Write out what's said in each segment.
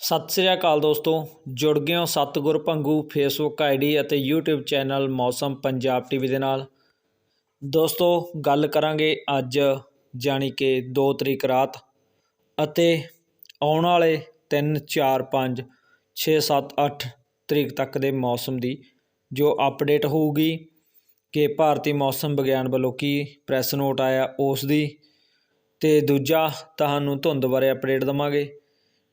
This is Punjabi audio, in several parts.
ਸਤਿ ਸ੍ਰੀ ਅਕਾਲ ਦੋਸਤੋ, ਜੁੜ ਗਏ ਹੋ ਸਤਿਗੁਰ ਭੰਗੂ ਫੇਸਬੁੱਕ ਆਈਡੀ ਅਤੇ YouTube channel Mausam Punjab TV ਦੇ ਨਾਲ। ਦੋਸਤੋ, ਗੱਲ ਕਰਾਂਗੇ ਅੱਜ ਜਾਣੀ ਕਿ 2 ਤਰੀਕ ਰਾਤ ਅਤੇ ਆਉਣ ਵਾਲੇ 3 4 5 6 7 8 ਤਰੀਕ ਤੱਕ ਦੇ ਮੌਸਮ ਦੀ ਜੋ ਅਪਡੇਟ ਹੋਊਗੀ ਕਿ ਭਾਰਤੀ ਮੌਸਮ ਵਿਗਿਆਨ ਵੱਲੋਂ ਕੀ ਪ੍ਰੈਸ ਨੋਟ ਆਇਆ ਉਸ ਦੀ। ਤੇ ਦੂਜਾ, ਤੁਹਾਨੂੰ ਧੁੰਦ ਬਾਰੇ ਅਪਡੇਟ ਦਵਾਂਗੇ।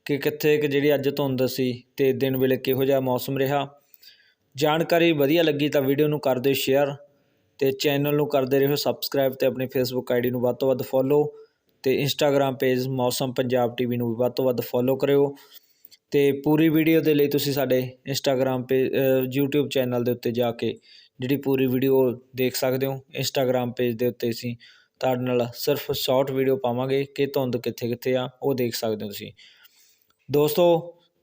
ਕਿ ਕਿੱਥੇ ਕਿ ਜਿਹੜੀ ਅੱਜ ਧੁੰਦ ਸੀ ਤੇ ਦਿਨ ਵੇਲੇ ਕਿਹੋ ਜਿਹਾ ਮੌਸਮ ਰਿਹਾ। ਜਾਣਕਾਰੀ ਵਧੀਆ ਲੱਗੀ ਤਾਂ ਵੀਡੀਓ ਨੂੰ ਕਰ ਦਿਓ ਸ਼ੇਅਰ ਤੇ ਚੈਨਲ ਨੂੰ ਕਰਦੇ ਰਹੋ ਸਬਸਕ੍ਰਾਈਬ ਤੇ ਆਪਣੀ ਫੇਸਬੁੱਕ ਆਈਡੀ ਨੂੰ ਵੱਧ ਤੋਂ ਵੱਧ ਫੋਲੋ ਤੇ ਇੰਸਟਾਗ੍ਰam ਪੇਜ ਮੌਸਮ ਪੰਜਾਬ ਟੀਵੀ ਨੂੰ ਵੀ ਵੱਧ ਤੋਂ ਵੱਧ ਫੋਲੋ ਕਰਿਓ। ਤੇ ਪੂਰੀ ਵੀਡੀਓ ਦੇ ਲਈ ਤੁਸੀਂ ਸਾਡੇ ਇੰਸਟਾਗ੍ਰam ਪੇ YouTube ਚੈਨਲ ਦੇ ਉੱਤੇ ਜਾ ਕੇ ਜਿਹੜੀ ਪੂਰੀ ਵੀਡੀਓ ਦੇਖ ਸਕਦੇ ਹੋ। ਇੰਸਟਾਗ੍ਰam ਪੇਜ ਦੇ ਉੱਤੇ ਅਸੀਂ ਤੁਹਾਡੇ ਨਾਲ ਸਿਰਫ ਸ਼ਾਰਟ ਵੀਡੀਓ ਪਾਵਾਂਗੇ ਕਿ ਧੁੰਦ ਕਿੱਥੇ ਕਿੱਥੇ ਆ, ਉਹ ਦੇਖ ਸਕਦੇ ਹੋ ਤੁਸੀਂ। ਦੋਸਤੋ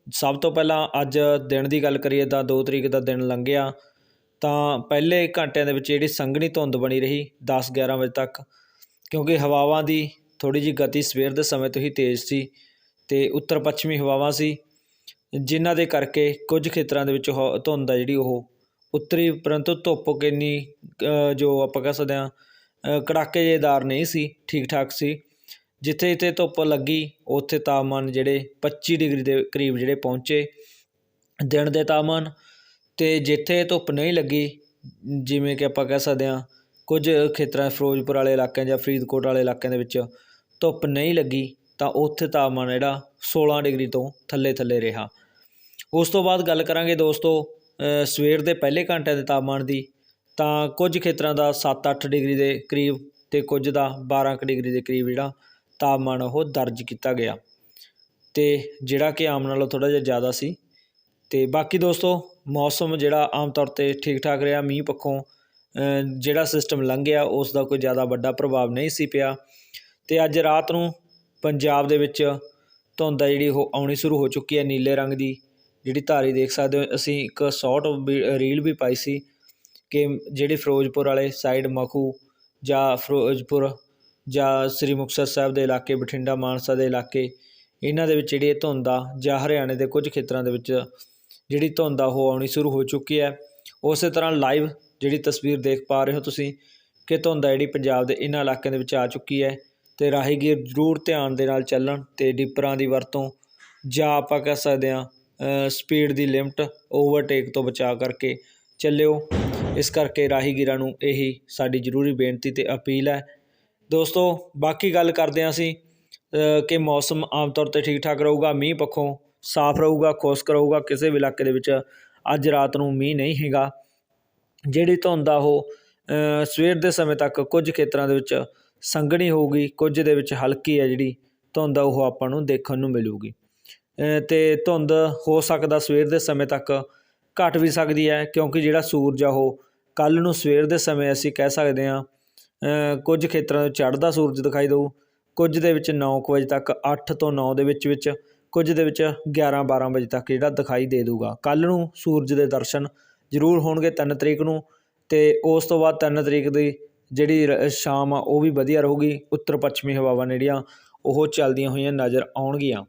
ਸਭ ਤੋਂ ਪਹਿਲਾਂ ਅੱਜ ਦਿਨ ਦੀ ਗੱਲ ਕਰੀਏ ਤਾਂ 2 ਤਰੀਕ ਦਾ ਦਿਨ ਲੰਘਿਆ। ਤਾਂ ਪਹਿਲੇ ਘੰਟਿਆਂ ਦੇ ਵਿੱਚ ਜਿਹੜੀ ਸੰਘਣੀ ਧੁੰਦ ਬਣੀ ਰਹੀ 10 11 ਵਜੇ ਤੱਕ ਕਿਉਂਕਿ ਹਵਾਵਾਂ ਦੀ ਥੋੜੀ ਜਿਹੀ ਗਤੀ ਸਵੇਰ ਦੇ ਸਮੇਂ ਤੋਂ ਹੀ ਤੇਜ਼ ਸੀ ਤੇ ਉੱਤਰ ਪੱਛਮੀ ਹਵਾਵਾਂ ਸੀ ਜਿਨ੍ਹਾਂ ਦੇ ਕਰਕੇ ਕੁਝ ਖੇਤਰਾਂ ਦੇ ਵਿੱਚ ਉਹ ਧੁੰਦ ਆ ਜਿਹੜੀ ਉਹ ਉੱਤਰੀ ਪਰੰਤੂ ਧੁੱਪ ਕਿੰਨੀ ਜੋ ਆਪਾਂ ਕਹਿ ਸਕਦੇ ਹਾਂ ਅ, ਕੜਾਕੇਦਾਰ ਨਹੀਂ ਸੀ ਠੀਕ ਠਾਕ ਸੀ। ਜਿੱਥੇ ਜਿੱਥੇ ਧੁੱਪ ਲੱਗੀ, ਉੱਥੇ ਤਾਪਮਾਨ ਜਿਹੜੇ 25 ਡਿਗਰੀ ਦੇ ਕਰੀਬ ਜਿਹੜੇ ਪਹੁੰਚੇ। ਦਿਨ ਦੇ ਤਾਪਮਾਨ ਅਤੇ ਜਿੱਥੇ ਧੁੱਪ ਨਹੀਂ ਲੱਗੀ, ਜਿਵੇਂ ਕਿ ਆਪਾਂ ਕਹਿ ਸਕਦੇ ਹਾਂ, ਕੁਝ ਖੇਤਰਾਂ ਫਿਰੋਜ਼ਪੁਰ ਵਾਲੇ ਇਲਾਕਿਆਂ ਜਾਂ ਫਰੀਦਕੋਟ ਵਾਲੇ ਇਲਾਕਿਆਂ ਦੇ ਵਿੱਚ ਧੁੱਪ ਨਹੀਂ ਲੱਗੀ, ਤਾਂ ਉੱਥੇ ਤਾਪਮਾਨ ਜਿਹੜਾ 16 ਡਿਗਰੀ ਤੋਂ ਥੱਲੇ ਥੱਲੇ ਰਿਹਾ। ਉਸ ਤੋਂ ਬਾਅਦ ਗੱਲ ਕਰਾਂਗੇ ਦੋਸਤੋ ਸਵੇਰ ਦੇ ਪਹਿਲੇ ਘੰਟਿਆਂ ਦੇ ਤਾਪਮਾਨ ਦੀ, ਤਾਂ ਕੁਝ ਖੇਤਰਾਂ ਦਾ 7-8 ਡਿਗਰੀ ਦੇ ਕਰੀਬ ਤੇ ਕੁਝ ਦਾ 12 ਕੁ ਡਿਗਰੀ ਦੇ ਕਰੀਬ ਜਿਹੜਾ ਤਾਪਮਾਨ ਉਹ ਦਰਜ ਕੀਤਾ ਗਿਆ। ਤੇ ਜਿਹੜਾ ਕਿ ਆਮ ਨਾਲੋਂ ਥੋੜਾ ਜਿਹਾ ਜ਼ਿਆਦਾ ਸੀ। ਤੇ ਬਾਕੀ ਦੋਸਤੋ, ਮੌਸਮ ਜਿਹੜਾ ਆਮ ਤੌਰ ਤੇ ਠੀਕ ਠਾਕ ਰਿਹਾ, ਮੀਂਹ ਪੱਖੋਂ ਜਿਹੜਾ ਸਿਸਟਮ ਲੰਘਿਆ ਉਸ ਦਾ ਕੋਈ ਜ਼ਿਆਦਾ ਵੱਡਾ ਪ੍ਰਭਾਵ ਨਹੀਂ ਸੀ ਪਿਆ। ਤੇ ਅੱਜ ਰਾਤ ਨੂੰ ਪੰਜਾਬ ਦੇ ਵਿੱਚ ਧੁੰਦ ਆ ਜਿਹੜੀ, ਉਹ ਆਉਣੀ ਸ਼ੁਰੂ ਹੋ ਚੁੱਕੀ ਹੈ ਨੀਲੇ ਰੰਗ ਦੀ। ਜਿਹੜੀ ਧਾਰੀ ਦੇਖ ਸਕਦੇ ਹੋ, ਅਸੀਂ ਇੱਕ ਸ਼ਾਰਟ ਰੀਲ ਵੀ ਪਾਈ ਸੀ ਕਿ ਜਿਹੜੀ ਫਿਰੋਜ਼ਪੁਰ ਵਾਲੇ ਸਾਈਡ ਮਖੂ ਜਾਂ ਫਿਰੋਜ਼ਪੁਰ ਜਾਂ ਸ੍ਰੀ ਮੁਕਤਸਰ ਸਾਹਿਬ ਦੇ ਇਲਾਕੇ, ਬਠਿੰਡਾ, ਮਾਨਸਾ ਦੇ ਇਲਾਕੇ, ਇਹਨਾਂ ਦੇ ਵਿੱਚ ਜਿਹੜੀ ਇਹ ਧੁੰਦ ਆ ਜਾਂ ਹਰਿਆਣੇ ਦੇ ਕੁਝ ਖੇਤਰਾਂ ਦੇ ਵਿੱਚ ਜਿਹੜੀ ਧੁੰਦ ਆ, ਉਹ ਆਉਣੀ ਸ਼ੁਰੂ ਹੋ ਚੁੱਕੀ ਹੈ। ਉਸੇ ਤਰ੍ਹਾਂ ਲਾਈਵ ਜਿਹੜੀ ਤਸਵੀਰ ਦੇਖ ਪਾ ਰਹੇ ਹੋ ਤੁਸੀਂ ਕਿ ਧੁੰਦ ਆ ਜਿਹੜੀ ਪੰਜਾਬ ਦੇ ਇਹਨਾਂ ਇਲਾਕਿਆਂ ਦੇ ਵਿੱਚ ਆ ਚੁੱਕੀ ਹੈ ਤੇ ਰਾਹੀਗੀਰ ਜ਼ਰੂਰ ਧਿਆਨ ਦੇ ਨਾਲ ਚੱਲਣ ਤੇ ਡਿੱਪਰਾਂ ਦੀ ਵਰਤੋਂ ਜਾਂ ਆਪਾਂ ਕਹਿ ਸਕਦੇ ਹਾਂ ਸਪੀਡ ਦੀ ਲਿਮਟ ਓਵਰਟੇਕ ਤੋਂ ਬਚਾ ਕਰਕੇ ਚੱਲਿਓ। ਇਸ ਕਰਕੇ ਰਾਹੀਗੀਰਾਂ ਨੂੰ ਇਹੀ ਸਾਡੀ ਜ਼ਰੂਰੀ ਬੇਨਤੀ ਤੇ ਅਪੀਲ ਹੈ ਦੋਸਤੋ ਬਾਕੀ ਗੱਲ ਕਰਦੇ ਹਾਂ ਅਸੀਂ ਕਿ ਮੌਸਮ ਆਮ ਤੌਰ ਤੇ ਠੀਕ ਠਾਕ ਰਹੂਗਾ ਮੀਂਹ ਪੱਖੋਂ ਸਾਫ਼ ਰਹੂਗਾ ਖੁਸ਼ਕ ਰਹੂਗਾ ਕਿਸੇ ਵੀ ਇਲਾਕੇ ਦੇ ਵਿੱਚ ਅੱਜ ਰਾਤ ਨੂੰ ਮੀਂਹ ਨਹੀਂ ਹੈਗਾ। ਜਿਹੜੀ ਧੁੰਦ ਆ ਉਹ ਸਵੇਰ ਦੇ ਸਮੇਂ ਤੱਕ ਕੁਝ ਖੇਤਰਾਂ ਦੇ ਵਿੱਚ ਸੰਘਣੀ ਹੋਊਗੀ ਕੁਝ ਦੇ ਵਿੱਚ ਹਲਕੀ ਹੈ ਜਿਹੜੀ ਧੁੰਦ ਆ ਉਹ ਆਪਾਂ ਨੂੰ ਦੇਖਣ ਨੂੰ ਮਿਲੂਗੀ। ਅ, ਤੇ ਧੁੰਦ ਹੋ ਸਕਦਾ ਸਵੇਰ ਦੇ ਸਮੇਂ ਤੱਕ ਘਟ ਵੀ ਸਕਦੀ ਹੈ ਕਿਉਂਕਿ ਜਿਹੜਾ ਸੂਰਜ ਆ ਉਹ ਕੱਲ ਨੂੰ ਸਵੇਰ ਦੇ ਸਮੇਂ ਅਸੀਂ ਕਹਿ ਸਕਦੇ ਹਾਂ ਕੁਝ ਖੇਤਰਾਂ ਵਿੱਚ ਚੜ੍ਹਦਾ ਸੂਰਜ ਦਿਖਾਈ ਦਊ, ਕੁਝ ਦੇ ਵਿੱਚ ਨੌ ਕੁ ਵਜੇ ਤੱਕ, ਅੱਠ ਤੋਂ ਨੌ ਦੇ ਵਿੱਚ ਵਿੱਚ, ਕੁਝ ਦੇ ਵਿੱਚ 11 12 ਵਜੇ ਤੱਕ ਜਿਹੜਾ ਦਿਖਾਈ ਦੇ ਦੂਗਾ ਕੱਲ੍ਹ ਨੂੰ ਸੂਰਜ ਦੇ ਦਰਸ਼ਨ ਜ਼ਰੂਰ ਹੋਣਗੇ ਤਿੰਨ ਤਰੀਕ ਨੂੰ ਅਤੇ ਉਸ ਤੋਂ ਬਾਅਦ ਤਿੰਨ ਤਰੀਕ ਦੀ ਜਿਹੜੀ ਸ਼ਾਮ ਆ, ਉਹ ਵੀ ਵਧੀਆ ਰਹੂਗੀ। ਉੱਤਰ ਪੱਛਮੀ ਹਵਾਵਾਂ ਜਿਹੜੀਆਂ ਉਹ ਚੱਲਦੀਆਂ ਹੋਈਆਂ ਨਜ਼ਰ ਆਉਣਗੀਆਂ।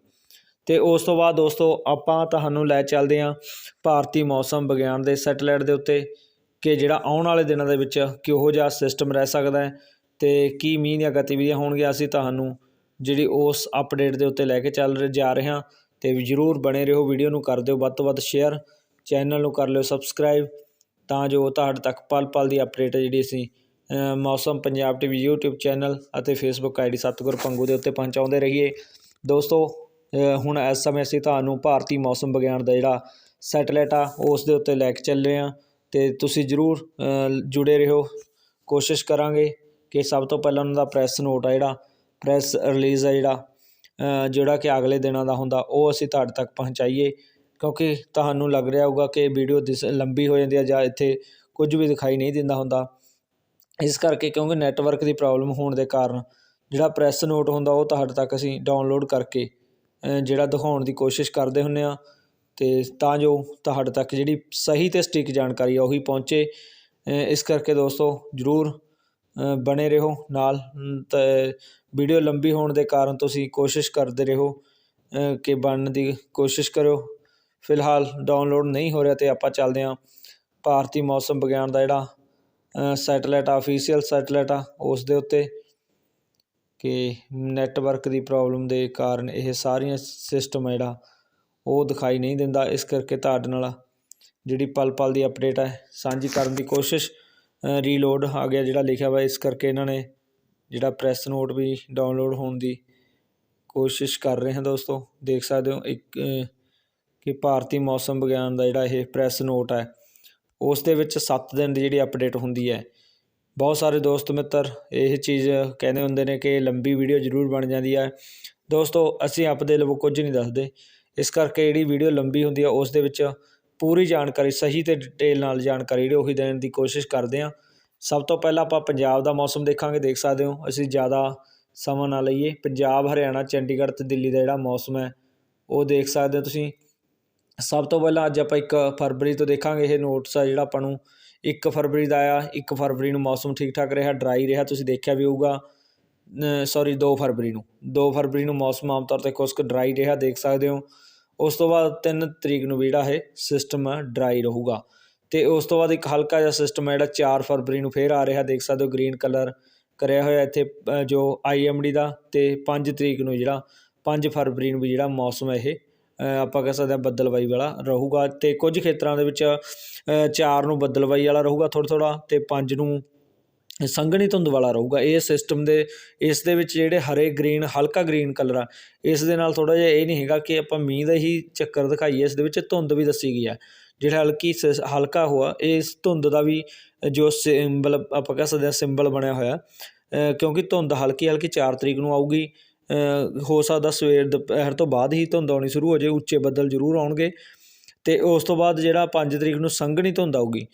ਤੇ ਉਸ ਤੋਂ ਬਾਅਦ ਦੋਸਤੋ ਆਪਾਂ ਤੁਹਾਨੂੰ ਲੈ ਚੱਲਦੇ ਹਾਂ ਭਾਰਤੀ ਮੌਸਮ ਵਿਗਿਆਨ ਦੇ ਸੈਟੇਲਾਈਟ ਦੇ ਉੱਤੇ। ਕਿ ਜਿਹੜਾ ਆਉਣ ਵਾਲੇ ਦਿਨਾਂ ਦੇ ਵਿੱਚ ਕਿਹੋ ਜਿਹਾ ਸਿਸਟਮ ਰਹਿ ਸਕਦਾ ਹੈ ਤੇ ਕੀ ਮੀਂਹ ਦੀਆਂ ਗਤੀਵਿਧੀਆਂ ਹੋਣਗੀਆਂ, ਅਸੀਂ ਤੁਹਾਨੂੰ ਜਿਹੜੀ ਉਸ ਅਪਡੇਟ ਦੇ ਉੱਤੇ ਲੈ ਕੇ ਚੱਲ ਰਹੇ ਜਾ ਰਹੇ ਹਾਂ ਤੇ ਜਰੂਰ ਬਣੇ ਰਹੋ ਵੀਡੀਓ ਨੂੰ ਕਰ ਦਿਓ, ਵੱਧ ਤੋਂ ਵੱਧ ਸ਼ੇਅਰ ਚੈਨਲ ਨੂੰ ਕਰ ਲਿਓ ਸਬਸਕ੍ਰਾਈਬ ਤਾਂ ਜੋ ਤੁਹਾਡੇ ਤੱਕ ਪਲ ਪਲ ਦੀ ਅਪਡੇਟ ਜਿਹੜੀ ਅਸੀਂ Mausam, Punjab TV YouTube channel ਅਤੇ Facebook ਆਈਡੀ ਸਤਗੁਰ ਪੰਗੂ ਦੇ ਉੱਤੇ ਪਹੁੰਚਾਉਂਦੇ ਰਹੀਏ। ਦੋਸਤੋ ਹੁਣ ਇਸ ਸਮੇਂ ਅਸੀਂ ਤੁਹਾਨੂੰ ਭਾਰਤੀ ਮੌਸਮ ਵਿਗਿਆਨ ਦਾ ਜਿਹੜਾ ਸੈਟੇਲਾਈਟ ਆ, ਉਸ ਦੇ ਉੱਤੇ ਲੈ ਕੇ ਚੱਲ ਰਹੇ ਅਤੇ ਤੁਸੀਂ ਜਰੂਰ ਅ, ਜੁੜੇ ਰਹੋ। ਕੋਸ਼ਿਸ਼ ਕਰਾਂਗੇ ਕਿ ਸਭ ਤੋਂ ਪਹਿਲਾਂ ਉਹਨਾਂ ਦਾ ਪ੍ਰੈਸ ਨੋਟ ਆ ਜਿਹੜਾ ਪ੍ਰੈਸ ਰਿਲੀਜ਼ ਆ ਜਿਹੜਾ ਜਿਹੜਾ ਕਿ ਅਗਲੇ ਦਿਨਾਂ ਦਾ ਹੁੰਦਾ ਉਹ ਅਸੀਂ ਤੁਹਾਡੇ ਤੱਕ ਪਹੁੰਚਾਈਏ। ਕਿਉਂਕਿ ਤੁਹਾਨੂੰ ਲੱਗ ਰਿਹਾ ਹੋਊਗਾ ਕਿ ਵੀਡੀਓ ਦਿਸ ਲੰਬੀ ਹੋ ਜਾਂਦੀ ਹੈ ਜਾਂ ਇੱਥੇ ਕੁਝ ਵੀ ਦਿਖਾਈ ਨਹੀਂ ਦਿੰਦਾ ਹੁੰਦਾ। ਇਸ ਕਰਕੇ ਕਿਉਂਕਿ ਨੈਟਵਰਕ ਦੀ ਪ੍ਰੋਬਲਮ ਹੋਣ ਦੇ ਕਾਰਨ ਜਿਹੜਾ ਪ੍ਰੈਸ ਨੋਟ ਹੁੰਦਾ ਉਹ ਤੁਹਾਡੇ ਤੱਕ ਅਸੀਂ ਡਾਊਨਲੋਡ ਕਰਕੇ ਜਿਹੜਾ ਦਿਖਾਉਣ ਦੀ ਕੋਸ਼ਿਸ਼ ਕਰਦੇ ਹੁੰਨੇ ਆ ਅਤੇ ਤਾਂ ਜੋ ਤੁਹਾਡੇ ਤੱਕ ਜਿਹੜੀ ਸਹੀ ਅਤੇ ਸਟਿਕ ਜਾਣਕਾਰੀ ਆ ਉਹੀ ਪਹੁੰਚੇ। ਇਸ ਕਰਕੇ ਦੋਸਤੋ ਜਰੂਰ ਬਣੇ ਰਹੋ ਨਾਲ। ਅਮ, ਵੀਡੀਓ ਲੰਬੀ ਹੋਣ ਦੇ ਕਾਰਨ ਤੁਸੀਂ ਕੋਸ਼ਿਸ਼ ਕਰਦੇ ਰਹੋ ਕਿ ਬਣਨ ਦੀ ਕੋਸ਼ਿਸ਼ ਕਰਿਓ। ਫਿਲਹਾਲ ਡਾਊਨਲੋਡ ਨਹੀਂ ਹੋ ਰਿਹਾ ਤੇ ਆਪਾਂ ਚੱਲਦੇ ਹਾਂ ਭਾਰਤੀ ਮੌਸਮ ਵਿਗਿਆਨ ਦਾ ਜਿਹੜਾ ਸੈਟਲਾਈਟ ਆਫੀਸ਼ੀਅਲ ਸੈਟਲਾਈਟ ਆ ਉਸ ਦੇ ਉੱਤੇ ਕਿ ਨੈਟਵਰਕ ਦੀ ਪ੍ਰੋਬਲਮ ਦੇ ਕਾਰਨ ਇਹ ਸਾਰੀਆਂ ਸਿਸਟਮ ਜਿਹੜਾ ਉਹ ਦਿਖਾਈ ਨਹੀਂ ਦਿੰਦਾ। ਇਸ ਕਰਕੇ ਤੁਹਾਡੇ ਨਾਲ ਜਿਹੜੀ ਪਲ ਪਲ ਦੀ ਅਪਡੇਟ ਹੈ, ਸਾਂਝੀ ਕਰਨ ਦੀ ਕੋਸ਼ਿਸ਼ ਰੀਲੋਡ ਆ ਗਿਆ ਜਿਹੜਾ ਲਿਖਿਆ ਹੋਇਆ ਇਸ ਕਰਕੇ ਇਹਨਾਂ ਨੇ ਜਿਹੜਾ ਪ੍ਰੈਸ ਨੋਟ ਵੀ ਡਾਊਨਲੋਡ ਹੋਣ ਦੀ ਕੋਸ਼ਿਸ਼ ਕਰ ਰਹੇ ਹਾਂ ਦੋਸਤੋ। ਦੇਖ ਸਕਦੇ ਹੋ ਇੱਕ ਕਿ ਭਾਰਤੀ ਮੌਸਮ ਵਿਗਿਆਨ ਦਾ ਜਿਹੜਾ ਇਹ ਪ੍ਰੈਸ ਨੋਟ ਹੈ, ਉਸ ਦੇ ਵਿੱਚ 7 ਦਿਨ ਦੀ ਜਿਹੜੀ ਅਪਡੇਟ ਹੁੰਦੀ ਹੈ। ਬਹੁਤ ਸਾਰੇ ਦੋਸਤ ਮਿੱਤਰ ਇਹ ਚੀਜ਼ ਕਹਿੰਦੇ ਹੁੰਦੇ ਨੇ ਕਿ ਲੰਬੀ ਵੀਡੀਓ ਜ਼ਰੂਰ ਬਣ ਜਾਂਦੀ ਹੈ। ਦੋਸਤੋ, ਅਸੀਂ ਆਪਦੇ ਲਈ ਕੁਝ ਨਹੀਂ ਦੱਸਦੇ। ਇਸ ਕਰਕੇ ਜਿਹੜੀ ਵੀਡੀਓ ਲੰਬੀ ਹੁੰਦੀ ਆ, ਉਸ ਦੇ ਵਿੱਚ ਪੂਰੀ ਜਾਣਕਾਰੀ, ਸਹੀ ਤੇ ਡਿਟੇਲ ਨਾਲ ਜਾਣਕਾਰੀ ਜਿਹੜੀ ਉਹੀ ਦੇਣ ਦੀ ਕੋਸ਼ਿਸ਼ ਕਰਦੇ ਹਾਂ ਸਭ ਤੋਂ ਪਹਿਲਾਂ ਆਪਾਂ ਪੰਜਾਬ ਦਾ ਮੌਸਮ ਦੇਖਾਂਗੇ, ਦੇਖ ਸਕਦੇ ਹੋ, ਅਸੀਂ ਜ਼ਿਆਦਾ ਸਮਾਂ ਨਾ ਲਈਏ। ਪੰਜਾਬ, ਹਰਿਆਣਾ, ਚੰਡੀਗੜ੍ਹ ਤੇ ਦਿੱਲੀ ਦਾ ਜਿਹੜਾ ਮੌਸਮ ਹੈ, ਉਹ ਦੇਖ ਸਕਦੇ ਹੋ ਤੁਸੀਂ। ਸਭ ਤੋਂ ਪਹਿਲਾਂ ਅੱਜ ਆਪਾਂ 1 ਫਰਵਰੀ ਤੋਂ ਦੇਖਾਂਗੇ, ਇਹ ਨੋਟਸ ਆ ਜਿਹੜਾ ਆਪਾਂ ਨੂੰ 1 ਫਰਵਰੀ ਦਾ ਆਇਆ 1 ਫਰਵਰੀ ਨੂੰ ਮੌਸਮ ਠੀਕ ਠਾਕ ਰਿਹਾ ਡਰਾਈ ਰਿਹਾ, ਤੁਸੀਂ ਦੇਖਿਆ ਵੀ ਹੋਊਗਾ। ਸੌਰੀ 2 ਫਰਵਰੀ ਨੂੰ। 2 ਫਰਵਰੀ ਨੂੰ ਮੌਸਮ ਆਮ ਤੌਰ ਤੇ ਖੁਸ਼ਕ ਡਰਾਈ ਰਿਹਾ ਦੇਖ ਸਕਦੇ ਹੋ। ਉਸ ਤੋਂ ਬਾਅਦ 3 ਤਰੀਕ ਨੂੰ ਵੀ ਜਿਹੜਾ ਇਹ ਸਿਸਟਮ ਡਰਾਈ ਰਹੂਗਾ। ਤੇ ਉਸ ਤੋਂ ਬਾਅਦ ਇੱਕ ਹਲਕਾ ਜਿਹਾ ਸਿਸਟਮ ਹੈ ਜਿਹੜਾ 4 ਫਰਵਰੀ ਨੂੰ ਫੇਰ ਆ ਰਿਹਾ ਦੇਖ ਸਕਦੇ ਹੋ ਗ੍ਰੀਨ ਕਲਰ ਕਰਿਆ ਹੋਇਆ ਇੱਥੇ ਅ, ਜੋ ਆਈਐਮਡੀ ਦਾ ਤੇ 5 ਤਰੀਕ ਨੂੰ ਜਿਹੜਾ 5 ਫਰਵਰੀ ਨੂੰ ਵੀ ਜਿਹੜਾ ਮੌਸਮ ਇਹ ਆਪਾਂ ਕਹਿ ਸਕਦੇ ਹਾਂ ਬੱਦਲਵਾਈ ਵਾਲਾ ਰਹੂਗਾ। ਤੇ ਕੁਝ ਖੇਤਰਾਂ ਦੇ ਵਿੱਚ 4 ਨੂੰ ਬੱਦਲਵਾਈ ਵਾਲਾ ਰਹੂਗਾ ਥੋੜਾ ਥੋੜਾ ਤੇ 5 ਨੂੰ ਸੰਘਣੀ ਧੁੰਦ ਵਾਲਾ ਰਹੂਗਾ। ਇਹ ਸਿਸਟਮ ਦੇ, ਇਸ ਦੇ ਵਿੱਚ ਜਿਹੜੇ ਹਰੇ ਗ੍ਰੀਨ ਹਲਕਾ ਗ੍ਰੀਨ ਕਲਰ ਆ, ਇਸ ਦੇ ਨਾਲ ਥੋੜਾ ਜਿਹਾ ਇਹ ਨਹੀਂ ਹੈਗਾ ਕਿ ਆਪਾਂ ਮੀਂਹ ਦਾ ਹੀ ਚੱਕਰ ਦਿਖਾਈਏ, ਇਸ ਦੇ ਵਿੱਚ ਧੁੰਦ ਵੀ ਦੱਸੀ ਗਈ ਆ। ਜਿਹੜਾ ਹਲਕੀ ਸਿਸ- ਹਲਕਾ ਹੋਆ ਇਸ ਧੁੰਦ ਦਾ ਵੀ, ਜੋ ਸਿੰਬਲ ਆਪਾਂ ਕਹਿ ਸਕਦੇ ਹਾਂ ਸਿੰਬਲ ਬਣਿਆ ਹੋਇਆ। ਕਿਉਂਕਿ ਧੁੰਦ ਹਲਕੀ ਹਲਕੀ 4 ਤਰੀਕ ਨੂੰ ਆਊਗੀ। ਹੋ ਸਕਦਾ ਸਵੇਰ, ਦੁਪਹਿਰ ਤੋਂ ਬਾਅਦ ਹੀ ਧੁੰਦ ਆਉਣੀ ਸ਼ੁਰੂ ਹੋ ਜਾਏ, ਉੱਚੇ ਬੱਦਲ ਜ਼ਰੂਰ ਆਉਣਗੇ। ਤੇ ਉਸ ਤੋਂ ਬਾਅਦ ਜਿਹੜਾ 5 ਤਰੀਕ ਨੂੰ ਸੰਘਣੀ ਧੁੰਦ ਆਊਗੀ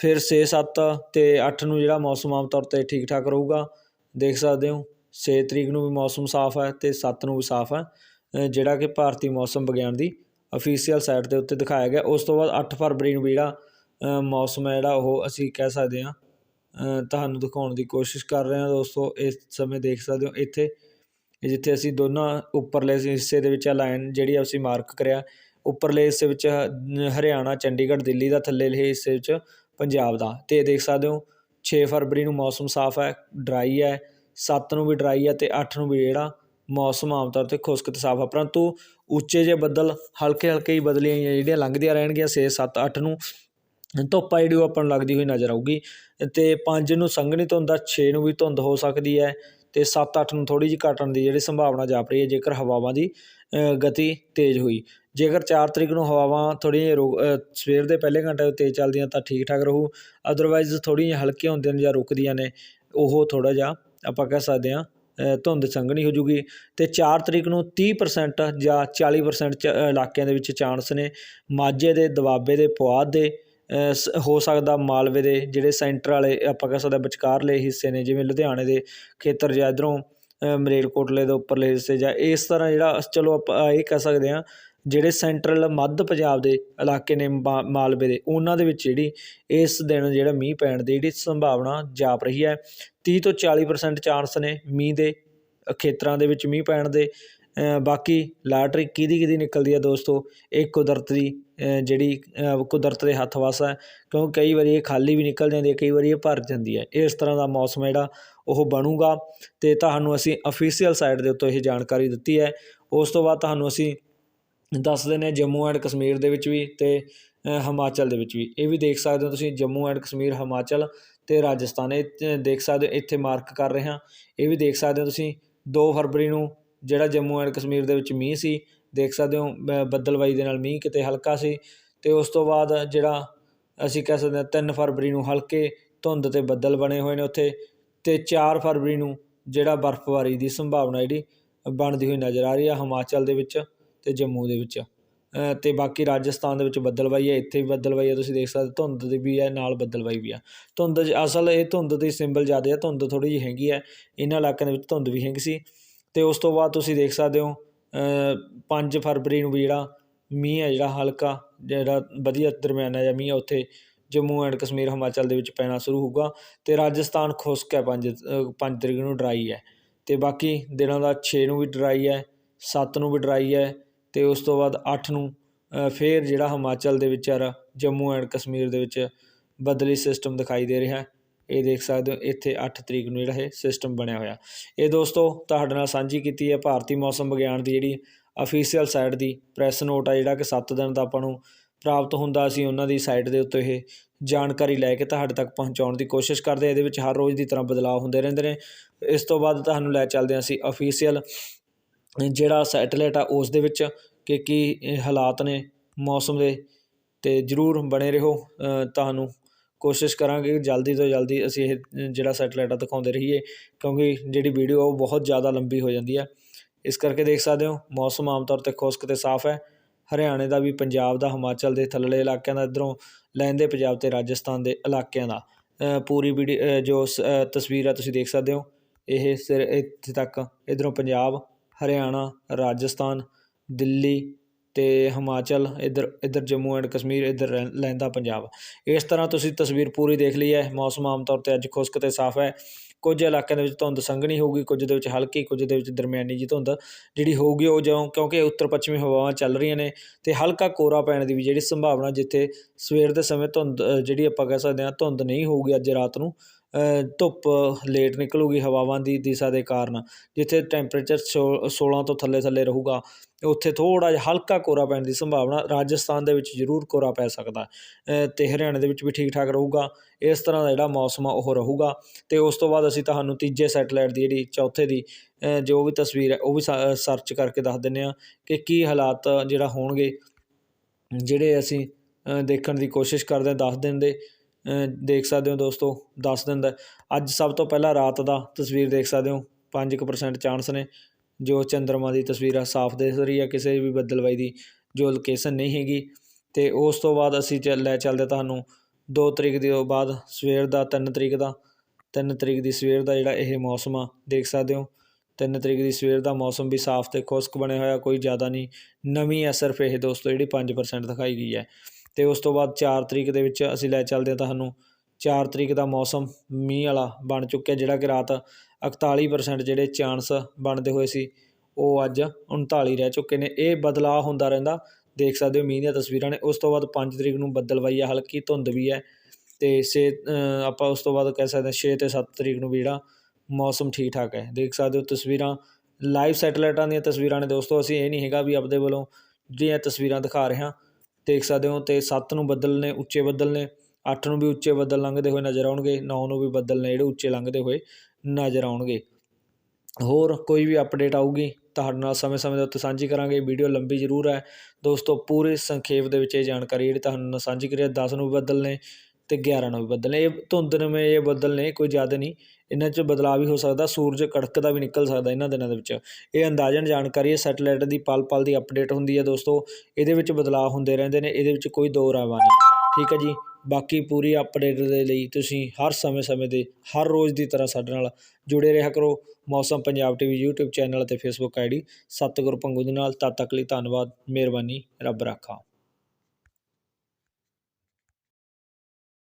ਫਿਰ ਛੇ ਸੱਤ ਅਤੇ ਅੱਠ ਨੂੰ ਜਿਹੜਾ ਮੌਸਮ ਆਮ ਤੌਰ ਤੇ ਠੀਕ ਠਾਕ ਰਹੇਗਾ, ਦੇਖ ਸਕਦੇ ਹੋ, ਛੇ ਤਰੀਕ ਨੂੰ ਵੀ ਮੌਸਮ ਸਾਫ਼ ਹੈ ਅਤੇ ਸੱਤ ਨੂੰ ਵੀ ਸਾਫ਼ ਹੈ ਜਿਹੜਾ ਕਿ ਭਾਰਤੀ ਮੌਸਮ ਵਿਗਿਆਨ ਦੀ ਅਫੀਸ਼ੀਅਲ ਸਾਈਟ ਦੇ ਉੱਤੇ ਦਿਖਾਇਆ ਗਿਆ। ਉਸ ਤੋਂ ਬਾਅਦ ਅੱਠ ਫਰਵਰੀ ਨੂੰ ਜਿਹੜਾ ਮੌਸਮ ਹੈ ਜਿਹੜਾ ਉਹ ਅਸੀਂ ਕਹਿ ਸਕਦੇ ਹਾਂ ਤੁਹਾਨੂੰ ਦਿਖਾਉਣ ਦੀ ਕੋਸ਼ਿਸ਼ ਕਰ ਰਹੇ ਹਾਂ ਦੋਸਤੋ, ਇਸ ਸਮੇਂ ਦੇਖ ਸਕਦੇ ਹੋ ਇੱਥੇ, ਜਿੱਥੇ ਅਸੀਂ ਦੋਨਾਂ ਉੱਪਰਲੇ ਹਿੱਸੇ ਦੇ ਵਿੱਚ ਲਾਈਨ ਜਿਹੜੀ ਅਸੀਂ ਮਾਰਕ ਕਰਿਆ, ਉੱਪਰਲੇ ਹਿੱਸੇ ਵਿੱਚ ਹਰਿਆਣਾ, ਚੰਡੀਗੜ੍ਹ, ਦਿੱਲੀ ਦਾ ਥੱਲੇਲੇ ਹਿੱਸੇ ਵਿੱਚ ਪੰਜਾਬ ਦਾ, ਤੇ ਦੇਖ ਸਕਦੇ ਹੋ 6 ਫਰਵਰੀ ਨੂੰ ਮੌਸਮ ਸਾਫ਼ ਹੈ ਡਰਾਈ ਹੈ 7 ਨੂੰ ਵੀ ਡਰਾਈ ਹੈ ਤੇ 8 ਨੂੰ ਵੀ ਜਿਹੜਾ ਮੌਸਮ ਆਮ ਤੌਰ ਤੇ ਖੁਸ਼ਕ ਤੇ ਸਾਫ਼ ਹੈ, ਪਰੰਤੂ ਉੱਚੇ ਜੇ ਬੱਦਲ ਹਲਕੇ ਹਲਕੇ ਹੀ ਬਦਲੀਆਂ ਜਿਹੜੀਆਂ ਲੰਘਦੀਆਂ ਰਹਿਣਗੀਆਂ 6 7 8 ਨੂੰ, ਧੁੱਪ ਆ ਜਿਹੜੀ ਉਹ ਆਪਾਂ ਨੂੰ ਲੱਗਦੀ ਹੋਈ ਨਜ਼ਰ ਆਊਗੀ, ਤੇ 5 ਨੂੰ ਸੰਘਣੀ ਧੁੰਦ ਆ 6 ਨੂੰ ਵੀ ਧੁੰਦ ਹੋ ਸਕਦੀ ਹੈ, ਤੇ 7 8 ਨੂੰ ਥੋੜੀ ਜਿਹੀ ਘਟਣ ਦੀ ਜਿਹੜੀ ਸੰਭਾਵਨਾ ਜਾਪ ਰਹੀ ਹੈ, ਜੇਕਰ ਹਵਾਵਾਂ ਦੀ ਗਤੀ ਤੇਜ਼ ਹੋਈ। ਜੇਕਰ ਚਾਰ ਤਰੀਕ ਨੂੰ ਹਵਾਵਾਂ ਥੋੜ੍ਹੀਆਂ ਜਿਹੀਆਂ ਸਵੇਰ ਦੇ ਪਹਿਲੇ ਘੰਟੇ ਤੇਜ਼ ਚੱਲਦੀਆਂ ਤਾਂ ਠੀਕ ਠਾਕ ਰਹੂ। ਅਦਰਵਾਈਜ਼ ਥੋੜ੍ਹੀਆਂ ਜਿਹੀਆਂ ਹਲਕੀਆਂ ਹੁੰਦੀਆਂ ਨੇ ਜਾਂ ਰੁਕਦੀਆਂ ਨੇ, ਉਹ ਥੋੜ੍ਹਾ ਜਿਹਾ ਆਪਾਂ ਕਹਿ ਸਕਦੇ ਹਾਂ ਧੁੰਦ ਸੰਘਣੀ ਹੋ ਜੂਗੀ। ਤੇ 4 ਤਰੀਕ ਨੂੰ 30% ਜਾਂ 40% ਚ ਇਲਾਕਿਆਂ ਦੇ ਵਿੱਚ ਚਾਂਸ ਨੇ। ਮਾਝੇ ਦੇ, ਦਵਾਬੇ ਦੇ, ਪੁਆਧ ਦੇ ਸ- ਹੋ ਸਕਦਾ ਮਾਲਵੇ ਦੇ, ਜਿਹੜੇ ਸੈਂਟਰ ਵਾਲੇ ਆਪਾਂ ਕਹਿ ਸਕਦੇ ਹਾਂ ਵਿਚਕਾਰਲੇ ਹਿੱਸੇ ਨੇ, ਜਿਵੇਂ ਲੁਧਿਆਣੇ ਦੇ ਖੇਤਰ ਜਾਂ ਇੱਧਰੋਂ ਮਲੇਰਕੋਟਲੇ ਦੇ ਉੱਪਰਲੇ ਹਿੱਸੇ ਜਾਂ। ਇਸ ਤਰ੍ਹਾਂ ਜਿਹੜਾ ਚਲੋ ਆਪਾਂ ਇਹ ਕਹਿ ਸਕਦੇ ਹਾਂ, ਜਿਹੜੇ ਸੈਂਟਰਲ ਮੱਧ ਪੰਜਾਬ ਦੇ ਇਲਾਕੇ ਨੇ ਮਾ- ਮਾਲਵੇ ਦੇ, ਉਹਨਾਂ ਦੇ ਵਿੱਚ ਜਿਹੜੀ ਇਸ ਦਿਨ ਜਿਹੜਾ ਮੀਂਹ ਪੈਣ ਦੀ ਜਿਹੜੀ ਸੰਭਾਵਨਾ ਜਾਪ ਰਹੀ ਹੈ। 30 ਤੋਂ 40% ਚਾਂਸ ਨੇ ਮੀਂਹ ਦੇ ਖੇਤਰਾਂ ਦੇ ਵਿੱਚ ਮੀਂਹ ਪੈਣ ਦੇ। ਬਾਕੀ ਲਾਟਰੀ ਕਿਹਦੀ ਕਿਹਦੀ ਨਿਕਲਦੀ ਹੈ ਦੋਸਤੋ, ਇਹ ਕੁਦਰਤ ਦੀ ਜਿਹੜੀ ਕੁਦਰਤ ਦੇ ਹੱਥ ਵੱਸ ਹੈ। ਕਿਉਂਕਿ ਕਈ ਵਾਰੀ ਇਹ ਖਾਲੀ ਵੀ ਨਿਕਲ ਜਾਂਦੀ ਹੈ, ਕਈ ਵਾਰੀ ਇਹ ਭਰ ਜਾਂਦੀ ਹੈ। ਇਸ ਤਰ੍ਹਾਂ ਦਾ ਮੌਸਮ ਹੈ ਜਿਹੜਾ। ਉਹ ਬਣੂਗਾ ਤੇ ਤੁਹਾਨੂੰ ਅਸੀਂ ਅਫੀਸ਼ੀਅਲ ਸਾਈਟ ਦੇ ਉੱਤੇ ਇਹ ਜਾਣਕਾਰੀ ਦਿੱਤੀ ਹੈ। ਉਸ ਤੋਂ ਬਾਅਦ ਤੁਹਾਨੂੰ ਅਸੀਂ ਦੱਸ ਦਿੰਦੇ ਹਾਂ ਜੰਮੂ ਐਂਡ ਕਸ਼ਮੀਰ ਦੇ ਵਿੱਚ ਵੀ ਤੇ ਹਿਮਾਚਲ ਦੇ ਵਿੱਚ ਵੀ। ਇਹ ਵੀ ਦੇਖ ਸਕਦੇ ਹੋ ਤੁਸੀਂ ਜੰਮੂ ਐਂਡ ਕਸ਼ਮੀਰ, ਹਿਮਾਚਲ ਤੇ ਰਾਜਸਥਾਨ। ਇਹ ਦੇਖ ਸਕਦੇ ਹੋ ਇੱਥੇ ਮਾਰਕ ਕਰ ਰਹੇ ਹਾਂ। ਇਹ ਵੀ ਦੇਖ ਸਕਦੇ ਹੋ ਤੁਸੀਂ 2 ਫਰਵਰੀ ਨੂੰ ਜਿਹੜਾ ਜੰਮੂ ਐਂਡ ਕਸ਼ਮੀਰ ਦੇ ਵਿੱਚ ਮੀਂਹ ਸੀ, ਦੇਖ ਸਕਦੇ ਹੋ ਬ- ਬੱਦਲਵਾਈ ਦੇ ਨਾਲ ਮੀਂਹ ਕਿਤੇ ਹਲਕਾ ਸੀ ਤੇ ਉਸ ਤੋਂ ਬਾਅਦ ਜਿਹੜਾ ਅਸੀਂ ਕਹਿ ਸਕਦੇ ਹਾਂ 3 ਫਰਵਰੀ ਨੂੰ ਹਲਕੇ ਧੁੰਦ ਤੇ ਬੱਦਲ ਬਣੇ ਹੋਏ ਨੇ ਉੱਥੇ। ਤੇ 4 ਫਰਵਰੀ ਨੂੰ ਜਿਹੜਾ ਬਰਫ਼ਬਾਰੀ ਦੀ ਸੰਭਾਵਨਾ ਜਿਹੜੀ ਬਣਦੀ ਹੋਈ ਨਜ਼ਰ ਆ ਰਹੀ ਆ ਹਿਮਾਚਲ ਦੇ ਵਿੱਚ ਤੇ ਜੰਮੂ ਦੇ ਵਿੱਚ। ਅ, ਤੇ ਬਾਕੀ ਰਾਜਸਥਾਨ ਦੇ ਵਿੱਚ ਬੱਦਲਵਾਈ ਹੈ ਇੱਥੇ ਵੀ ਬੱਦਲਵਾਈ ਹੈ ਤੁਸੀਂ ਦੇਖ ਸਕਦੇ ਹੋ, ਧੁੰਦ ਦੀ ਵੀ ਹੈ ਨਾਲ ਬੱਦਲਵਾਈ ਵੀ ਆ। ਧੁੰਦ ਅਸਲ ਇਹ ਧੁੰਦ ਦੀ ਸਿੰਬਲ ਜ਼ਿਆਦਾ ਹੈ ਧੁੰਦ ਥੋੜੀ ਜਿਹੀ ਹੈਗੀ ਹੈ ਇਹਨਾਂ ਇਲਾਕਿਆਂ ਦੇ ਵਿੱਚ ਧੁੰਦ ਵੀ ਹੈਗੀ ਸੀ। ਤੇ ਉਸ ਤੋਂ ਬਾਅਦ ਤੁਸੀਂ ਦੇਖ ਸਕਦੇ ਹੋ ਅ, 5 ਫਰਵਰੀ ਨੂੰ ਵੀ ਜਿਹੜਾ ਮੀਂਹ ਹੈ ਜਿਹੜਾ ਹਲਕਾ ਜਿਹੜਾ ਵਧੀਆ ਦਰਮਿਆਨਾ ਜਿਹਾ ਮੀਂਹ ਉੱਥੇ ਜੰਮੂ ਐਂਡ ਕਸ਼ਮੀਰ ਹਿਮਾਚਲ ਦੇ ਵਿੱਚ ਪੈਣਾ ਸ਼ੁਰੂ ਹੋਊਗਾ ਤੇ ਰਾਜਸਥਾਨ ਖੁਸ਼ਕ ਹੈ 5 5 ਤਰੀਕ ਨੂੰ ਡਰਾਈ ਹੈ। ਤੇ ਬਾਕੀ ਦਿਨਾਂ ਦਾ 6 ਨੂੰ ਵੀ ਡਰਾਈ ਹੈ 7 ਨੂੰ ਵੀ ਡਰਾਈ ਹੈ ਤੇ ਉਸ ਤੋਂ ਬਾਅਦ 8 ਨੂੰ ਅ, ਫੇਰ ਜਿਹੜਾ ਹਿਮਾਚਲ ਦੇ ਵਿੱਚ ਔਰ ਜੰਮੂ ਐਂਡ ਕਸ਼ਮੀਰ ਦੇ ਵਿੱਚ ਬਦਲੀ ਸਿਸਟਮ ਦਿਖਾਈ ਦੇ ਰਿਹਾ ਇਹ ਦੇਖ ਸਕਦੇ ਹੋ ਇੱਥੇ 8 ਤਰੀਕ ਨੂੰ ਜਿਹੜਾ ਇਹ ਸਿਸਟਮ ਬਣਿਆ ਹੋਇਆ। ਇਹ ਦੋਸਤੋ ਤੁਹਾਡੇ ਨਾਲ ਸਾਂਝੀ ਕੀਤੀ ਹੈ ਭਾਰਤੀ ਮੌਸਮ ਵਿਗਿਆਨ ਦੀ ਜਿਹੜੀ ਅਫੀਸ਼ੀਅਲ ਸਾਈਟ ਦੀ ਪ੍ਰੈਸ ਨੋਟ ਆ ਜਿਹੜਾ ਕਿ 7 ਦਿਨ ਦਾ ਆਪਾਂ ਨੂੰ ਪ੍ਰਾਪਤ ਹੁੰਦਾ ਅਸੀਂ ਉਹਨਾਂ ਦੀ ਸਾਈਟ ਦੇ ਉੱਤੇ ਇਹ ਜਾਣਕਾਰੀ ਲੈ ਕੇ ਤੁਹਾਡੇ ਤੱਕ ਪਹੁੰਚਾਉਣ ਦੀ ਕੋਸ਼ਿਸ਼ ਕਰਦੇ ਹਾਂ ਇਹਦੇ ਵਿੱਚ ਹਰ ਰੋਜ਼ ਦੀ ਤਰ੍ਹਾਂ ਬਦਲਾਅ ਹੁੰਦੇ ਰਹਿੰਦੇ ਨੇ। ਇਸ ਤੋਂ ਬਾਅਦ ਤੁਹਾਨੂੰ ਲੈ ਚੱਲਦੇ ਹਾਂ ਅਸੀਂ ਅਫੀਸ਼ੀਅਲ ਜਿਹੜਾ ਸੈਟੇਲਾਈਟ ਆ, ਉਸ ਦੇ ਵਿੱਚ ਕਿ ਕੀ ਹਾਲਾਤ ਨੇ ਮੌਸਮ ਦੇ ਤੇ ਜਰੂਰ ਬਣੇ ਰਹੋ। ਤੁਹਾਨੂੰ ਕੋਸ਼ਿਸ਼ ਕਰਾਂਗੇ ਕਿ ਜਲਦੀ ਤੋਂ ਜਲਦੀ ਅਸੀਂ ਇਹ ਜਿਹੜਾ ਸੈਟੇਲਾਈਟ ਆ ਦਿਖਾਉਂਦੇ ਰਹੀਏ, ਕਿਉਂਕਿ ਜਿਹੜੀ ਵੀਡੀਓ ਉਹ ਬਹੁਤ ਜ਼ਿਆਦਾ ਲੰਬੀ ਹੋ ਜਾਂਦੀ ਹੈ ਇਸ ਕਰਕੇ ਦੇਖ ਸਕਦੇ ਹੋ, ਮੌਸਮ ਆਮ ਤੌਰ ਤੇ ਖੁਸ਼ਕ ਤੇ ਸਾਫ਼ ਹੈ। ਹਰਿਆਣੇ ਦਾ ਵੀ, ਪੰਜਾਬ ਦਾ, ਹਿਮਾਚਲ ਦੇ ਥੱਲੜੇ ਇਲਾਕਿਆਂ ਦਾ, ਇੱਧਰੋਂ ਲਹਿੰਦੇ ਪੰਜਾਬ ਤੇ ਰਾਜਸਥਾਨ ਦੇ ਇਲਾਕਿਆਂ ਦਾ। ਪੂਰੀ ਵੀਡੀਓ ਜੋ ਸ- ਤਸਵੀਰ ਆ, ਤੁਸੀਂ ਦੇਖ ਸਕਦੇ ਹੋ। ਇਹ ਸਿਰ, ਇੱਥੇ ਤੱਕ, ਇੱਧਰੋਂ ਪੰਜਾਬ, ਹਰਿਆਣਾ, ਰਾਜਸਥਾਨ, ਦਿੱਲੀ ਅਤੇ ਹਿਮਾਚਲ, ਇੱਧਰ ਇੱਧਰ ਜੰਮੂ ਐਂਡ ਕਸ਼ਮੀਰ, ਇੱਧਰ ਰਹਿ- ਲਹਿੰਦਾ ਪੰਜਾਬ। ਇਸ ਤਰ੍ਹਾਂ ਤੁਸੀਂ ਤਸਵੀਰ ਪੂਰੀ ਦੇਖ ਲਈ ਹੈ। ਮੌਸਮ ਆਮ ਤੌਰ ਤੇ ਅੱਜ ਖੁਸ਼ਕ ਅਤੇ ਸਾਫ਼ ਹੈ। ਕੁਝ ਇਲਾਕਿਆਂ ਦੇ ਵਿੱਚ ਧੁੰਦ ਸੰਘਣੀ ਹੋਊਗੀ, ਕੁਝ ਦੇ ਵਿੱਚ ਹਲਕੀ, ਕੁਝ ਦੇ ਵਿੱਚ ਦਰਮਿਆਨੀ ਜੀ ਧੁੰਦ ਜਿਹੜੀ ਹੋਊਗੀ ਉਹ ਜਿਉਂ, ਕਿਉਂਕਿ ਉੱਤਰ ਪੱਛਮੀ ਹਵਾਵਾਂ ਚੱਲ ਰਹੀਆਂ ਨੇ ਤੇ ਹਲਕਾ ਕੋਰਾ ਪੈਣ ਦੀ ਵੀ ਜਿਹੜੀ ਸੰਭਾਵਨਾ ਜਿੱਥੇ ਸਵੇਰ ਦੇ ਸਮੇਂ ਧੁੰਦ ਜਿਹੜੀ ਆਪਾਂ ਕਹਿ ਸਕਦੇ ਹਾਂ ਧੁੰਦ ਨਹੀਂ ਹੋਊਗੀ ਅੱਜ ਰਾਤ ਨੂੰ ਧੁੱਪ ਲੇਟ ਨਿਕਲੂਗੀ ਹਵਾਵਾਂ ਦੀ ਦਿਸ਼ਾ ਦੇ ਕਾਰਨ ਜਿੱਥੇ ਟੈਂਪਰੇਚਰ 16 ਤੋਂ ਥੱਲੇ ਥੱਲੇ ਰਹੂਗਾ ਉੱਥੇ ਥੋੜ੍ਹਾ ਜਿਹਾ ਹਲਕਾ ਕੋਰਾ ਪੈਣ ਦੀ ਸੰਭਾਵਨਾ ਰਾਜਸਥਾਨ ਦੇ ਵਿੱਚ ਜ਼ਰੂਰ ਕੋਰਾ ਪੈ ਸਕਦਾ। ਅ, ਤੇ ਹਰਿਆਣੇ ਦੇ ਵਿੱਚ ਵੀ ਠੀਕ ਠਾਕ ਰਹੂਗਾ ਇਸ ਤਰ੍ਹਾਂ ਦਾ ਜਿਹੜਾ ਮੌਸਮ ਆ ਉਹ ਰਹੂਗਾ। ਤੇ ਉਸ ਤੋਂ ਬਾਅਦ ਅਸੀਂ ਤੁਹਾਨੂੰ ਤੀਜੇ ਸੈਟੇਲਾਈਟ ਦੀ ਜਿਹੜੀ ਚੌਥੇ ਦੀ ਜੋ ਵੀ ਤਸਵੀਰ ਹੈ ਉਹ ਵੀ ਸਰਚ ਕਰਕੇ ਦੱਸ ਦਿੰਨੇ ਆ ਕਿ ਕੀ ਹਾਲਾਤ ਜਿਹੜਾ ਹੋਣਗੇ ਜਿਹੜੇ ਅਸੀਂ ਦੇਖਣ ਦੀ ਕੋਸ਼ਿਸ਼ ਕਰਦੇ ਹਾਂ 10 ਦਿਨ ਦੇ ਦੇਖ ਸਕਦੇ ਹੋ ਦੋਸਤੋ 10 ਦਿਨ ਦਾ ਅੱਜ ਸਭ ਤੋਂ ਪਹਿਲਾਂ ਰਾਤ ਦਾ ਤਸਵੀਰ ਦੇਖ ਸਕਦੇ ਹੋ। 5% ਚਾਂਸ ਨੇ। ਜੋ ਚੰਦਰਮਾ ਦੀ ਤਸਵੀਰ ਆ, ਸਾਫ਼ ਦਿਖ ਰਹੀ ਹੈ ਕਿਸੇ ਵੀ ਬੱਦਲਵਾਈ ਦੀ, ਜੋ ਲੋਕੇਸ਼ਨ ਨਹੀਂ ਹੈਗੀ। ਤੇ ਉਸ ਤੋਂ ਬਾਅਦ ਅਸੀਂ ਚੱਲ, ਲੈ ਚੱਲਦੇ ਤੁਹਾਨੂੰ 2 ਤਰੀਕ ਦੇ ਬਾਅਦ, ਸਵੇਰ ਦਾ 3 ਤਰੀਕ ਦਾ। 3 ਤਰੀਕ ਦੀ ਸਵੇਰ ਦਾ ਜਿਹੜਾ ਇਹ ਮੌਸਮ ਆ, ਦੇਖ ਸਕਦੇ ਹੋ। 3 ਤਰੀਕ ਦੀ ਸਵੇਰ ਦਾ ਮੌਸਮ ਵੀ ਸਾਫ਼ ਤੇ ਖੁਸ਼ਕ ਬਣਿਆ ਹੋਇਆ, ਕੋਈ ਜ਼ਿਆਦਾ ਨਹੀਂ। ਨਵੀਂ ਹੈ ਸਿਰਫ ਇਹ ਦੋਸਤੋ ਜਿਹੜੀ 5% ਦਿਖਾਈ ਗਈ ਹੈ। ਅਤੇ ਉਸ ਤੋਂ ਬਾਅਦ ਚਾਰ ਤਰੀਕ ਦੇ ਵਿੱਚ ਅਸੀਂ ਲੈ ਚੱਲਦੇ ਹਾਂ ਤੁਹਾਨੂੰ, ਚਾਰ ਤਰੀਕ ਦਾ ਮੌਸਮ ਮੀਂਹ ਵਾਲਾ ਬਣ ਚੁੱਕਿਆ ਜਿਹੜਾ ਕਿ ਰਾਤ 41% ਜਿਹੜੇ ਚਾਂਸ ਬਣਦੇ ਹੋਏ ਸੀ, ਉਹ ਅੱਜ 39 ਰਹਿ ਚੁੱਕੇ ਨੇ। ਇਹ ਬਦਲਾਅ ਹੁੰਦਾ ਰਹਿੰਦਾ, ਦੇਖ ਸਕਦੇ ਹੋ ਮੀਂਹ ਦੀਆਂ ਤਸਵੀਰਾਂ ਨੇ। ਉਸ ਤੋਂ ਬਾਅਦ 5 ਤਰੀਕ ਨੂੰ ਬੱਦਲਵਾਈ ਆ, ਹਲਕੀ ਧੁੰਦ ਵੀ ਹੈ ਤੇ ਛੇ ਆਪਾਂ ਉਸ ਤੋਂ ਬਾਅਦ ਕਹਿ ਸਕਦੇ ਹਾਂ 6 ਤੇ 7 ਤਰੀਕ ਨੂੰ ਵੀ ਜਿਹੜਾ ਮੌਸਮ ਠੀਕ ਠਾਕ ਹੈ। ਦੇਖ ਸਕਦੇ ਹੋ ਤਸਵੀਰਾਂ ਲਾਈਵ ਸੈਟੇਲਾਈਟਾਂ ਦੀਆਂ ਤਸਵੀਰਾਂ ਨੇ ਦੋਸਤੋ, ਅਸੀਂ ਇਹ ਨਹੀਂ ਹੈਗਾ ਵੀ ਆਪਦੇ ਵੱਲੋਂ ਜਿਹੜੀਆਂ ਤਸਵੀਰਾਂ ਦਿਖਾ ਰਹੇ ਹਾਂ ਦੇਖ ਸਕਦੇ ਹੋ ਤੇ 7 ਨੂੰ ਬੱਦਲ ਨੇ ਉੱਚੇ ਬੱਦਲ ਨੇ 8 ਨੂੰ ਵੀ ਉੱਚੇ ਬੱਦਲ ਲੰਘਦੇ ਹੋਏ ਨਜ਼ਰ ਆਉਣਗੇ 9 ਨੂੰ ਵੀ ਬੱਦਲ ਨੇ ਜਿਹੜੇ ਉੱਚੇ ਲੰਘਦੇ ਹੋਏ ਨਜ਼ਰ ਆਉਣਗੇ। ਹੋਰ ਕੋਈ ਵੀ ਅਪਡੇਟ ਆਊਗੀ, ਤੁਹਾਡੇ ਨਾਲ ਸਮੇਂ-ਸਮੇਂ ਦੇ ਉੱਤੇ ਸਾਂਝੀ ਕਰਾਂਗੇ, ਵੀਡੀਓ ਲੰਬੀ ਜ਼ਰੂਰ ਹੈ। ਦੋਸਤੋ, ਪੂਰੇ ਸੰਖੇਪ ਦੇ ਵਿੱਚ ਇਹ ਜਾਣਕਾਰੀ ਜਿਹੜੀ ਤੁਹਾਨੂੰ ਨਾਲ ਸਾਂਝੀ ਕਰੀ ਹੈ 10 ਨੂੰ ਵੀ ਬੱਦਲ ਨੇ ਅਤੇ ਗਿਆਰਾਂ ਨੂੰ ਵੀ ਬੱਦਲ ਨੇ ਇਹ ਧੁੰਦ ਨਵੇਂ ਇਹ ਬੱਦਲ ਨੇ ਕੋਈ ਜ਼ਿਆਦਾ ਨਹੀਂ। ਇਹਨਾਂ 'ਚ ਬਦਲਾਅ ਵੀ ਹੋ ਸਕਦਾ, ਸੂਰਜ ਕੜਕਦਾ ਵੀ ਨਿਕਲ ਸਕਦਾ ਇਹਨਾਂ ਦਿਨਾਂ ਦੇ ਵਿੱਚ। ਇਹ ਅੰਦਾਜ਼ਨ ਜਾਣਕਾਰੀ ਹੈ, ਸੈਟੇਲਾਈਟ ਦੀ ਪਲ-ਪਲ ਦੀ ਅਪਡੇਟ ਹੁੰਦੀ ਹੈ ਦੋਸਤੋ। ਇਹਦੇ ਵਿੱਚ ਬਦਲਾਅ ਹੁੰਦੇ ਰਹਿੰਦੇ ਨੇ, ਇਹਦੇ ਵਿੱਚ ਕੋਈ ਦੋ ਰਾਵਾ ਨਹੀਂ। ਠੀਕ ਹੈ ਜੀ? ਬਾਕੀ ਪੂਰੀ ਅਪਡੇਟ ਦੇ ਲਈ ਤੁਸੀਂ ਹਰ ਸਮੇਂ-ਸਮੇਂ ਦੇ, ਹਰ ਰੋਜ਼ ਦੀ ਤਰ੍ਹਾਂ ਸਾਡੇ ਨਾਲ ਜੁੜੇ ਰਿਹਾ ਕਰੋ। Mausam Punjab TV, YouTube channel ਅਤੇ Facebook ਆਈਡੀ ਸਤਿਗੁਰ ਪੰਗੂ ਦੇ ਨਾਲ। ਤਦ ਤੱਕ ਲਈ ਧੰਨਵਾਦ, ਮਿਹਰਬਾਨੀ, ਰੱਬ ਰਾਖਾ।